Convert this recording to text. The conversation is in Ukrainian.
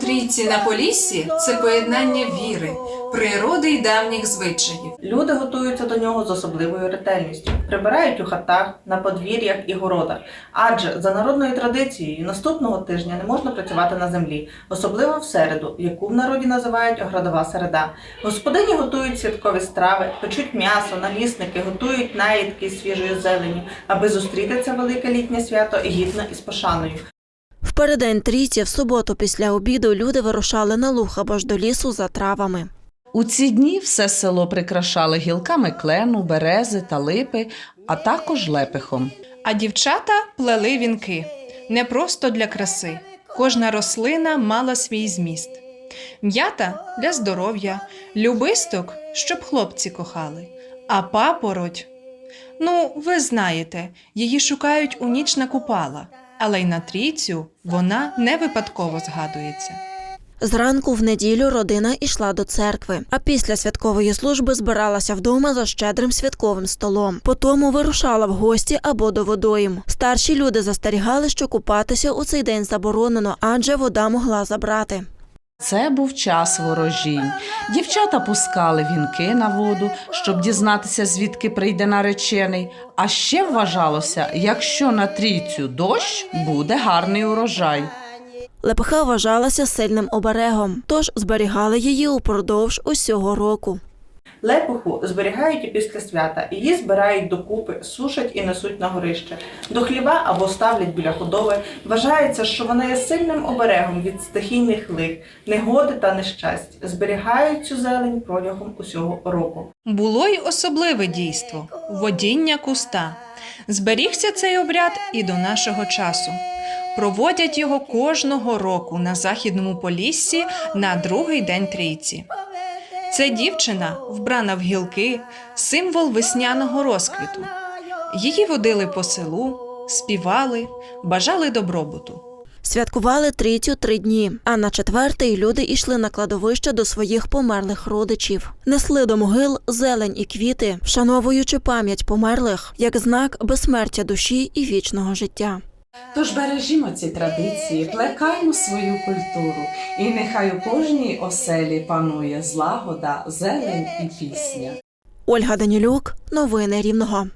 Трійці на Поліссі це поєднання віри, природи й давніх звичаїв. Люди готуються до нього з особливою ретельністю, прибирають у хатах, на подвір'ях і городах. Адже за народною традицією наступного тижня не можна працювати на землі, особливо в середу, яку в народі називають градова середа. Господині готують святкові страви, печуть м'ясо, налісники, готують наїдки з свіжою зеленю, аби зустріти це велике літнє свято гідно і з пошаною. В переддень трійці в суботу після обіду люди вирушали на луг або ж до лісу за травами. У ці дні все село прикрашали гілками клену, берези та липи, а також лепехом. А дівчата плели вінки не просто для краси. Кожна рослина мала свій зміст. М'ята для здоров'я, любисток, щоб хлопці кохали, а папороть. Ну, ви знаєте, її шукають у ніч на купала, але й на трійцю вона не випадково згадується. Зранку в неділю родина йшла до церкви, а після святкової служби збиралася вдома за щедрим святковим столом. Потому вирушала в гості або до водойм. Старші люди застерігали, що купатися у цей день заборонено, адже вода могла забрати. Це був час ворожінь. Дівчата пускали вінки на воду, щоб дізнатися, звідки прийде наречений. А ще вважалося, якщо на трійцю дощ, буде гарний урожай. Лепеха вважалася сильним оберегом, тож зберігали її упродовж усього року. Лепуху зберігають і після свята, її збирають докупи, сушать і несуть на горище. До хліва або ставлять біля худоби. Вважається, що вона є сильним оберегом від стихійних лих, негоди та нещасть. Зберігають цю зелень протягом усього року. Було й особливе дійство водіння куста. Зберігся цей обряд і до нашого часу. Проводять його кожного року на західному поліссі на другий день трійці. Це дівчина, вбрана в гілки, символ весняного розквіту. Її водили по селу, співали, бажали добробуту. Святкували трійцю три дні, а на четвертий люди йшли на кладовище до своїх померлих родичів. Несли до могил зелень і квіти, вшановуючи пам'ять померлих як знак безсмертя душі і вічного життя. Тож бережімо ці традиції, плекаймо свою культуру, і нехай у кожній оселі панує злагода, зелень і пісня. Ольга Данілюк, новини Рівного.